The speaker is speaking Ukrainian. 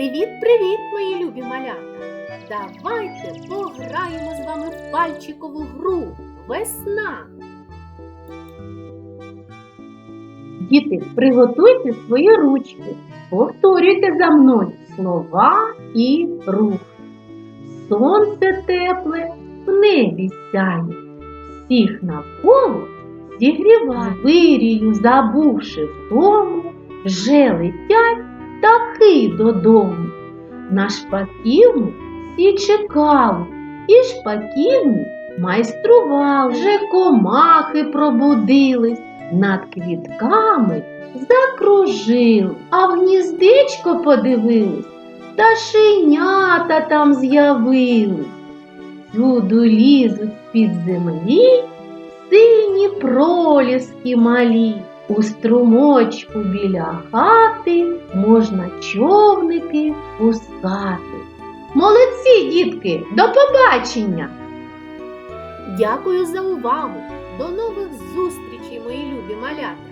Привіт, мої любі малята! Давайте пограємо з вами в пальчикову гру Весна. Діти, приготуйте свої ручки, повторюйте за мною слова і рух. Сонце тепле в небі сяє, всіх навколо зігріває. Вирію, забувши втому, вже летять птахи додому. На шпаківню всі чекали, і шпаківні майстрували. Вже комахи пробудились, над квітками закружили, а в гніздечко подивились, пташенята там з'явились. Всюду лізуть з-під землі сині проліски малі. У струмочку біля хати можна човники пускати. Молодці, дітки, до побачення! Дякую за увагу! До нових зустрічей, мої любі малята!